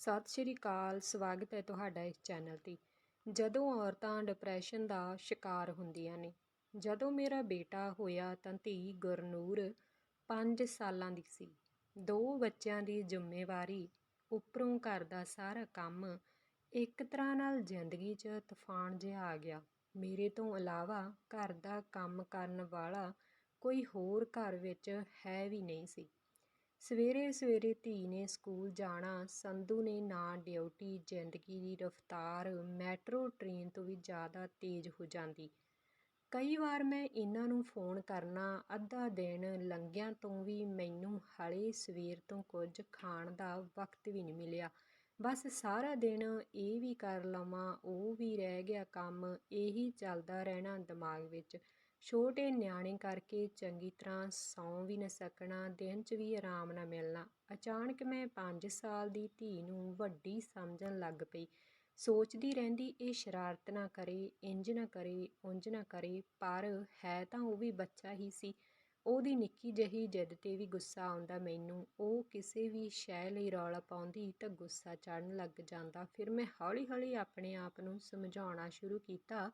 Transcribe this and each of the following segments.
ਸਤਿ ਸ਼੍ਰੀ ਅਕਾਲ, ਸਵਾਗਤ ਹੈ ਤੁਹਾਡਾ ਇਸ ਚੈਨਲ ਤੇ। ਜਦੋਂ ਔਰਤਾਂ ਡਿਪਰੈਸ਼ਨ ਦਾ ਸ਼ਿਕਾਰ ਹੁੰਦੀਆਂ ਨੇ, ਜਦੋਂ ਮੇਰਾ ਬੇਟਾ ਹੋਇਆ ਤਾਂ ਧੀ ਗੁਰਨੂਰ 5 ਸਾਲਾਂ ਦੀ ਸੀ। ਦੋ ਬੱਚਿਆਂ ਦੀ ਜ਼ਿੰਮੇਵਾਰੀ, ਉੱਪਰੋਂ ਘਰ ਦਾ ਸਾਰਾ ਕੰਮ ਇੱਕ ਤਰ੍ਹਾਂ ਨਾਲ ਜ਼ਿੰਦਗੀ 'ਚ ਤੂਫਾਨ ਜਿਹਾ ਆ ਗਿਆ। ਮੇਰੇ ਤੋਂ ਇਲਾਵਾ ਘਰ ਦਾ ਕੰਮ ਕਰਨ ਵਾਲਾ ਕੋਈ ਹੋਰ ਘਰ ਵਿੱਚ ਹੈ ਵੀ ਨਹੀਂ ਸੀ। ਸਵੇਰੇ ਸਵੇਰੇ ਧੀ ਨੇ ਸਕੂਲ ਜਾਣਾ, ਸੰਧੂ ਨੇ ਨਾ ਡਿਊਟੀ, ਜ਼ਿੰਦਗੀ ਦੀ ਰਫ਼ਤਾਰ, ਮੈਟਰੋ ਟ੍ਰੇਨ ਤੋਂ ਵੀ ਜ਼ਿਆਦਾ ਤੇਜ਼ ਹੋ ਜਾਂਦੀ। ਕਈ ਵਾਰ ਮੈਂ ਇਹਨਾਂ ਨੂੰ ਫੋਨ ਕਰਨਾ, ਅੱਧਾ ਦਿਨ ਲੰਘਿਆਂ ਤੋਂ ਵੀ ਮੈਨੂੰ ਹਾਲੇ ਸਵੇਰ ਤੋਂ ਕੁਝ ਖਾਣ ਦਾ ਵਕਤ ਵੀ ਨਹੀਂ ਮਿਲਿਆ। ਬਸ ਸਾਰਾ ਦਿਨ ਇਹ ਵੀ ਕਰ ਲਵਾਂ, ਉਹ ਵੀ ਰਹਿ ਗਿਆ ਕੰਮ, ਇਹੀ ਚੱਲਦਾ ਰਹਿਣਾ ਦਿਮਾਗ ਵਿੱਚ। ਛੋਟੇ ਨਿਆਣੇ ਕਰਕੇ ਚੰਗੀ ਤਰ੍ਹਾਂ ਸੌਂ ਵੀ ਨਾ ਸਕਣਾ, ਦਿਨ 'ਚ ਵੀ ਆਰਾਮ ਨਾ ਮਿਲਣਾ। ਅਚਾਨਕ ਮੈਂ 5 ਸਾਲ ਦੀ ਧੀ ਨੂੰ ਵੱਡੀ ਸਮਝਣ ਲੱਗ ਪਈ। ਸੋਚਦੀ ਰਹਿੰਦੀ, ਇਹ ਸ਼ਰਾਰਤ ਨਾ ਕਰੇ ਇੰਜ ਨਾ ਕਰੇ, ਉਂਝ ਨਾ ਕਰੇ, ਪਰ ਹੈ ਤਾਂ ਉਹ ਵੀ ਬੱਚਾ ਹੀ ਸੀ। ਉਹਦੀ ਨਿੱਕੀ ਜਿਹੀ ਜਿੱਦ ਤੇ ਵੀ ਗੁੱਸਾ ਆਉਂਦਾ ਮੈਨੂੰ। ਉਹ ਕਿਸੇ ਵੀ ਸ਼ੈ ਲਈ ਰੌਲਾ ਪਾਉਂਦੀ ਤਾਂ ਗੁੱਸਾ ਚੜਨ ਲੱਗ ਜਾਂਦਾ। ਫਿਰ ਮੈਂ ਹੌਲੀ-ਹੌਲੀ ਆਪਣੇ ਆਪ ਨੂੰ ਸਮਝਾਉਣਾ ਸ਼ੁਰੂ ਕੀਤਾ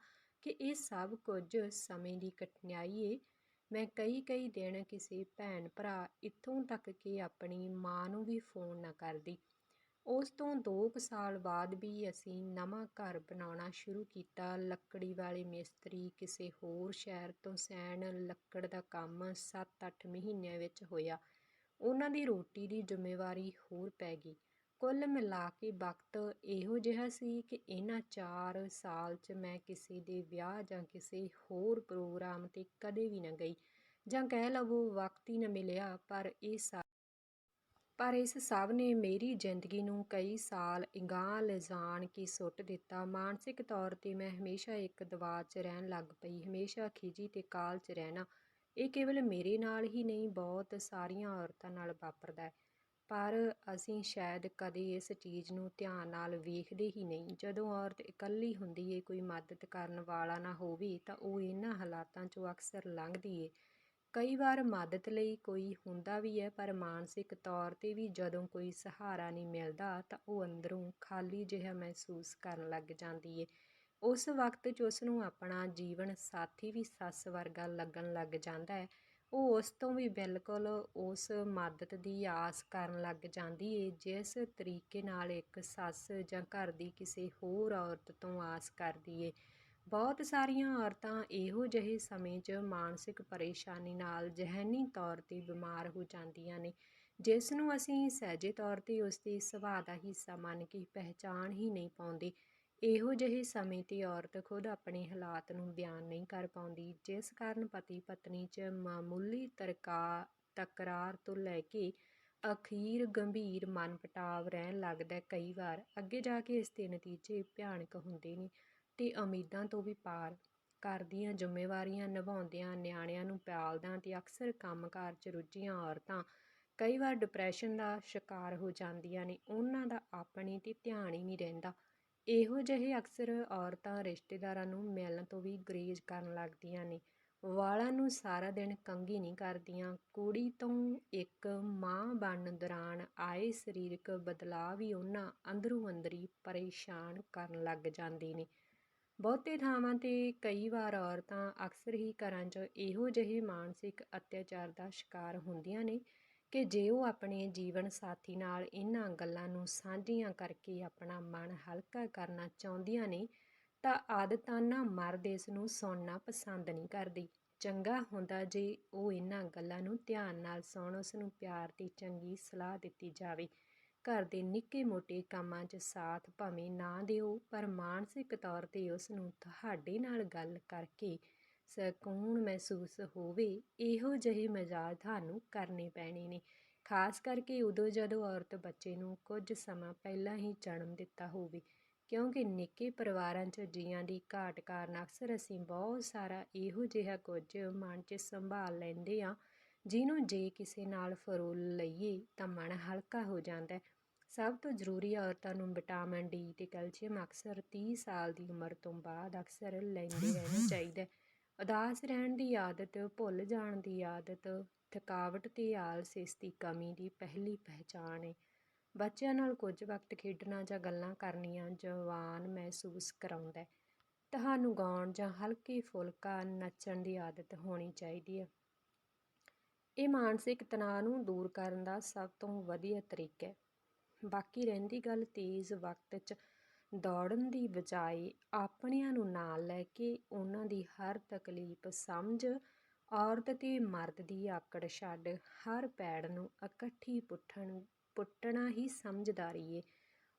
ਕਿ ਇਹ ਸਭ ਕੁਝ ਸਮੇਂ ਦੀ ਕਠਿਨਾਈ ਏ। ਮੈਂ ਕਈ ਕਈ ਦਿਨ ਕਿਸੇ ਭੈਣ ਭਰਾ ਇੱਥੋਂ ਤੱਕ ਕਿ ਆਪਣੀ ਮਾਂ ਨੂੰ ਵੀ ਫੋਨ ਨਾ ਕਰਦੀ। ਉਸ ਤੋਂ 2 ਕੁ ਸਾਲ ਬਾਅਦ ਵੀ ਅਸੀਂ ਨਵਾਂ ਘਰ ਬਣਾਉਣਾ ਸ਼ੁਰੂ ਕੀਤਾ। ਲੱਕੜੀ ਵਾਲੇ ਮਿਸਤਰੀ ਕਿਸੇ ਹੋਰ ਸ਼ਹਿਰ ਤੋਂ ਸੈਣ ਲੱਕੜ ਦਾ ਕੰਮ 7-8 ਮਹੀਨਿਆਂ ਵਿੱਚ ਹੋਇਆ। ਉਹਨਾਂ ਦੀ ਰੋਟੀ ਦੀ ਜ਼ਿੰਮੇਵਾਰੀ ਹੋਰ ਪੈ ਗਈ। ਕੁੱਲ ਮਿਲਾ ਕੇ ਵਕਤ ਇਹੋ ਜਿਹਾ ਸੀ ਕਿ ਇਹਨਾਂ 4 ਸਾਲ 'ਚ ਮੈਂ ਕਿਸੇ ਦੇ ਵਿਆਹ ਜਾਂ ਕਿਸੇ ਹੋਰ ਪ੍ਰੋਗਰਾਮ ਤੇ ਕਦੇ ਵੀ ਨਾ ਗਈ। ਜਾਂ ਕਹਿ ਲਵੋ ਵਕਤ ਹੀ ਨਾ ਮਿਲਿਆ, ਪਰ ਇਹ ਪਰ ਇਸ ਸਭ ਨੇ ਮੇਰੀ ਜ਼ਿੰਦਗੀ ਨੂੰ ਕਈ ਸਾਲ ਅਗਾਂਹ ਲਿਜਾਣ ਕੇ ਸੁੱਟ ਦਿੱਤਾ। ਮਾਨਸਿਕ ਤੌਰ ਤੇ ਮੈਂ ਹਮੇਸ਼ਾ ਇੱਕ ਦਬਾਅ 'ਚ ਰਹਿਣ ਲੱਗ ਪਈ, ਹਮੇਸ਼ਾ ਖਿਜੀ ਤੇ ਕਾਲ 'ਚ ਰਹਿਣਾ। ਇਹ ਕੇਵਲ ਮੇਰੇ ਨਾਲ ਹੀ ਨਹੀਂ, ਬਹੁਤ ਸਾਰੀਆਂ ਔਰਤਾਂ ਨਾਲ ਵਾਪਰਦਾ ਹੈ। ਪਰ ਅਸੀਂ ਸ਼ਾਇਦ ਕਦੇ ਇਸ ਚੀਜ਼ ਨੂੰ ਧਿਆਨ ਨਾਲ ਵੇਖਦੇ ਹੀ ਨਹੀਂ। ਜਦੋਂ ਔਰਤ ਇਕੱਲੀ ਹੁੰਦੀ ਏ, ਕੋਈ ਮਦਦ ਕਰਨ ਵਾਲਾ ਨਾ ਹੋਵੇ, ਤਾਂ ਉਹ ਇਹਨਾਂ ਹਾਲਾਤਾਂ 'ਚੋਂ ਅਕਸਰ ਲੰਘਦੀ ਏ। ਕਈ ਵਾਰ ਮਦਦ ਲਈ ਕੋਈ ਹੁੰਦਾ ਵੀ ਹੈ, ਪਰ ਮਾਨਸਿਕ ਤੌਰ ਤੇ ਵੀ ਜਦੋਂ ਕੋਈ ਸਹਾਰਾ ਨਹੀਂ ਮਿਲਦਾ, ਤਾਂ ਉਹ ਅੰਦਰੋਂ ਖਾਲੀ ਜਿਹਾ ਮਹਿਸੂਸ ਕਰਨ ਲੱਗ ਜਾਂਦੀ ਏ। ਉਸ ਵਕਤ 'ਚ ਉਸ ਨੂੰ ਆਪਣਾ ਜੀਵਨ ਸਾਥੀ ਵੀ ਸੱਸ ਵਰਗਾ ਲੱਗਣ ਲੱਗ ਜਾਂਦਾ ਹੈ। ਉਹ ਉਸ ਤੋਂ ਵੀ ਬਿਲਕੁਲ ਉਸ ਮਦਦ ਦੀ ਆਸ ਕਰਨ ਲੱਗ ਜਾਂਦੀ ਏ, ਜਿਸ ਤਰੀਕੇ ਨਾਲ ਇੱਕ ਸੱਸ ਜਾਂ ਘਰ ਦੀ ਕਿਸੇ ਹੋਰ ਔਰਤ ਤੋਂ ਆਸ ਕਰਦੀ ਏ। ਬਹੁਤ ਸਾਰੀਆਂ ਔਰਤਾਂ ਇਹੋ ਜਿਹੇ ਸਮੇਂ 'ਚ ਮਾਨਸਿਕ ਪਰੇਸ਼ਾਨੀ ਨਾਲ ਜ਼ਹਿਨੀ ਤੌਰ ਤੇ ਬਿਮਾਰ ਹੋ ਜਾਂਦੀਆਂ ਨੇ, ਜਿਸ ਨੂੰ ਅਸੀਂ ਸਹਿਜੇ ਤੌਰ ਤੇ ਉਸ ਦੇ ਸੁਭਾਅ ਦਾ ਹਿੱਸਾ ਮੰਨ ਕੇ ਪਹਿਚਾਣ ਹੀ ਨਹੀਂ ਪਾਉਂਦੇ। ਇਹੋ ਜਿਹੇ ਸਮੇਂ ਤੇ ਔਰਤ ਖੁਦ ਆਪਣੇ ਹਾਲਾਤ ਨੂੰ ਬਿਆਨ ਨਹੀਂ ਕਰ ਪਾਉਂਦੀ, ਜਿਸ ਕਾਰਨ ਪਤੀ ਪਤਨੀ 'ਚ ਮਾਮੂਲੀ ਤਰਕਾ, ਤਕਰਾਰ ਤੋਂ ਲੈ ਕੇ ਅਖੀਰ ਗੰਭੀਰ ਮਨਪਟਾਵ ਰਹਿਣ ਲੱਗਦਾ ਕਈ ਵਾਰ ਅੱਗੇ ਜਾ ਕੇ ਇਸ ਦੇ ਨਤੀਜੇ ਭਿਆਨਕ ਹੁੰਦੇ ਨੇ ਤੇ ਉਮੀਦਾਂ ਤੋਂ ਵੀ ਪਾਰ ਘਰ ਦੀਆਂ ਜ਼ਿੰਮੇਵਾਰੀਆਂ ਨਿਭਾਉਂਦਿਆਂ ਨਿਆਣਿਆਂ ਨੂੰ ਪਾਲਦਿਆਂ ਤੇ ਅਕਸਰ ਕੰਮਕਾਰ 'ਚ ਰੁੱਝੀਆਂ ਔਰਤਾਂ ਕਈ ਵਾਰ ਡਿਪਰੈਸ਼ਨ ਦਾ ਸ਼ਿਕਾਰ ਹੋ ਜਾਂਦੀਆਂ ਨੇ। ਉਹਨਾਂ ਦਾ ਆਪਣੇ ਤੇ ਧਿਆਨ ਹੀ ਨਹੀਂ ਰਹਿੰਦਾ। ਇਹੋ ਜਿਹੇ ਅਕਸਰ ਔਰਤਾਂ ਰਿਸ਼ਤੇਦਾਰਾਂ ਨੂੰ ਮਿਲਣ ਤੋਂ ਵੀ ਗੁਰੇਜ਼ ਕਰਨ ਲੱਗਦੀਆਂ ਨੇ। ਵਾਲਾਂ ਨੂੰ ਸਾਰਾ ਦਿਨ ਕੰਘੀ ਨਹੀਂ ਕਰਦੀਆਂ। ਕੁੜੀ ਤੋਂ ਇੱਕ ਮਾਂ ਬਣਨ ਦੌਰਾਨ ਆਏ ਸਰੀਰਕ ਬਦਲਾਅ ਵੀ ਉਹਨਾਂ ਅੰਦਰੋਂ ਅੰਦਰੀ ਪਰੇਸ਼ਾਨ ਕਰਨ ਲੱਗ ਜਾਂਦੇ ਨੇ। ਬਹੁਤੇ ਥਾਵਾਂ ਤੇ ਕਈ ਵਾਰ ਔਰਤਾਂ ਅਕਸਰ ਹੀ ਘਰਾਂ 'ਚ ਇਹੋ ਜਿਹੇ ਮਾਨਸਿਕ ਅਤਿਆਚਾਰ ਦਾ ਸ਼ਿਕਾਰ ਹੁੰਦੀਆਂ ਨੇ। ਕਿ ਜੇ ਉਹ ਆਪਣੇ ਜੀਵਨ ਸਾਥੀ ਨਾਲ ਇਹਨਾਂ ਗੱਲਾਂ ਨੂੰ ਸਾਂਝੀਆਂ ਕਰਕੇ ਆਪਣਾ ਮਨ ਹਲਕਾ ਕਰਨਾ ਚਾਹੁੰਦੀਆਂ ਨੇ, ਤਾਂ ਆਦਤਾਨਾ ਮਰਦ ਇਸ ਨੂੰ ਸੁਣਨਾ ਪਸੰਦ ਨਹੀਂ ਕਰਦੀ। ਚੰਗਾ ਹੁੰਦਾ ਜੇ ਉਹ ਇਹਨਾਂ ਗੱਲਾਂ ਨੂੰ ਧਿਆਨ ਨਾਲ ਸੁਣ, ਉਸ ਨੂੰ ਪਿਆਰ ਦੀ ਚੰਗੀ ਸਲਾਹ ਦਿੱਤੀ ਜਾਵੇ। ਘਰ ਦੇ ਨਿੱਕੇ ਮੋਟੇ ਕੰਮਾਂ 'ਚ ਸਾਥ ਭਾਵੇਂ ਨਾ ਦਿਓ, ਪਰ ਮਾਨਸਿਕ ਤੌਰ ਤੇ ਉਸ ਨੂੰ ਤੁਹਾਡੇ ਨਾਲ ਗੱਲ ਕਰਕੇ ਸਕੂਨ ਮਹਿਸੂਸ ਹੋਵੇ, ਇਹੋ ਜਿਹੇ ਮਜ਼ਾਜ ਤੁਹਾਨੂੰ ਕਰਨੇ ਪੈਣੇ ਨੇ। ਖਾਸ ਕਰਕੇ ਉਦੋਂ ਜਦੋਂ ਔਰਤ ਬੱਚੇ ਨੂੰ ਕੁਝ ਸਮਾਂ ਪਹਿਲਾਂ ਹੀ ਜਨਮ ਦਿੱਤਾ ਹੋਵੇ, ਕਿਉਂਕਿ ਨਿੱਕੇ ਪਰਿਵਾਰਾਂ 'ਚ ਜੀਆਂ ਦੀ ਘਾਟ ਕਾਰਨ ਅਕਸਰ ਅਸੀਂ ਬਹੁਤ ਸਾਰਾ ਇਹੋ ਜਿਹਾ ਕੁਝ ਮਨ 'ਚ ਸੰਭਾਲ ਲੈਂਦੇ ਆ ਜਿਹਨੂੰ ਜੇ ਕਿਸੇ ਨਾਲ ਫਰੋਲ ਲਈਏ ਤਾਂ ਮਨ ਹਲਕਾ ਹੋ ਜਾਂਦਾ ਸਭ ਤੋਂ ਜ਼ਰੂਰੀ ਔਰਤਾਂ ਨੂੰ ਵਿਟਾਮਿਨ ਡੀ ਤੇ ਕੈਲਸ਼ੀਅਮ ਅਕਸਰ 30 ਸਾਲ ਦੀ ਉਮਰ ਤੋਂ ਬਾਅਦ ਅਕਸਰ ਲੈਂਦੇ ਰਹਿਣਾ ਚਾਹੀਦਾ ਉਦਾਸ ਰਹਿਣ ਦੀ ਆਦਤ, ਭੁੱਲ ਜਾਣ ਦੀ ਆਦਤ, ਥਕਾਵਟ ਤੇ ਆਲਸ ਇਸ ਦੀ ਕਮੀ ਦੀ ਪਹਿਲੀ ਪਹਿਚਾਣ ਹੈ ਬੱਚਿਆਂ ਨਾਲ ਕੁਝ ਵਕਤ ਖੇਡਣਾ ਜਾਂ ਗੱਲਾਂ ਕਰਨੀਆਂ ਜਵਾਨ ਮਹਿਸੂਸ ਕਰਾਉਂਦਾ ਹੈ। ਤੁਹਾਨੂੰ ਗਾਉਣ ਜਾਂ ਹਲਕੀ ਫੁਲਕਾ ਨੱਚਣ ਦੀ ਆਦਤ ਹੋਣੀ ਚਾਹੀਦੀ ਹੈ। ਇਹ ਮਾਨਸਿਕ ਤਣਾਅ ਨੂੰ ਦੂਰ ਕਰਨ ਦਾ ਸਭ ਤੋਂ ਵਧੀਆ ਤਰੀਕਾ ਹੈ। ਬਾਕੀ ਰਹਿੰਦੀ ਗੱਲ ਤੇਜ਼ ਵਕਤ 'ਚ ਦੌੜਨ ਦੀ ਬਜਾਏ ਆਪਣਿਆਂ ਨੂੰ ਨਾਲ ਲੈ ਕੇ ਉਹਨਾਂ ਦੀ ਹਰ ਤਕਲੀਫ ਸਮਝ, ਔਰਤ ਤੇ ਮਰਦ ਦੀ ਆਕੜ ਛੱਡ ਹਰ ਪੈੜ ਨੂੰ ਇਕੱਠੀ ਪੁੱਠਣ, ਪੁੱਟਣਾ ਹੀ ਸਮਝਦਾਰੀ ਏ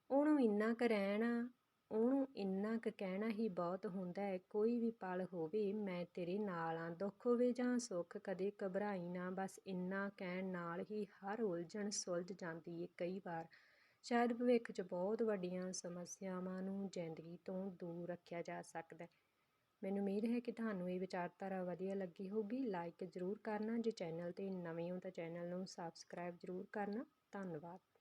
ਉਹਨੂੰ ਇੰਨਾ ਕੁ ਰਹਿਣਾ, ਉਹਨੂੰ ਇੰਨਾ ਕੁ ਕਹਿਣਾ ਹੀ ਬਹੁਤ ਹੁੰਦਾ ਹੈ, ਕੋਈ ਵੀ ਪਲ ਹੋਵੇ ਮੈਂ ਤੇਰੇ ਨਾਲ ਆ ਦੁੱਖ ਹੋਵੇ ਜਾਂ ਸੁੱਖ ਕਦੇ ਘਬਰਾਈ ਨਾ, ਬਸ ਇੰਨਾ ਕਹਿਣ ਨਾਲ ਹੀ ਹਰ ਉਲਝਣ ਸੁਲਝ ਜਾਂਦੀ ਏ ਕਈ ਵਾਰ। ਸ਼ਾਇਦ ਭਵਿੱਖ 'ਚ ਬਹੁਤ ਵੱਡੀਆਂ ਸਮੱਸਿਆਵਾਂ ਨੂੰ ਜ਼ਿੰਦਗੀ ਤੋਂ ਦੂਰ ਰੱਖਿਆ ਜਾ ਸਕਦਾ ਮੈਨੂੰ ਉਮੀਦ ਹੈ ਕਿ ਤੁਹਾਨੂੰ ਇਹ ਵਿਚਾਰਧਾਰਾ ਵਧੀਆ ਲੱਗੀ ਹੋਊਗੀ। ਲਾਈਕ ਜ਼ਰੂਰ ਕਰਨਾ, ਜੇ ਚੈਨਲ ਤੇ ਨਵੇਂ ਹੋ ਤਾਂ ਚੈਨਲ ਨੂੰ ਸਬਸਕ੍ਰਾਈਬ ਜ਼ਰੂਰ ਕਰਨਾ। ਧੰਨਵਾਦ।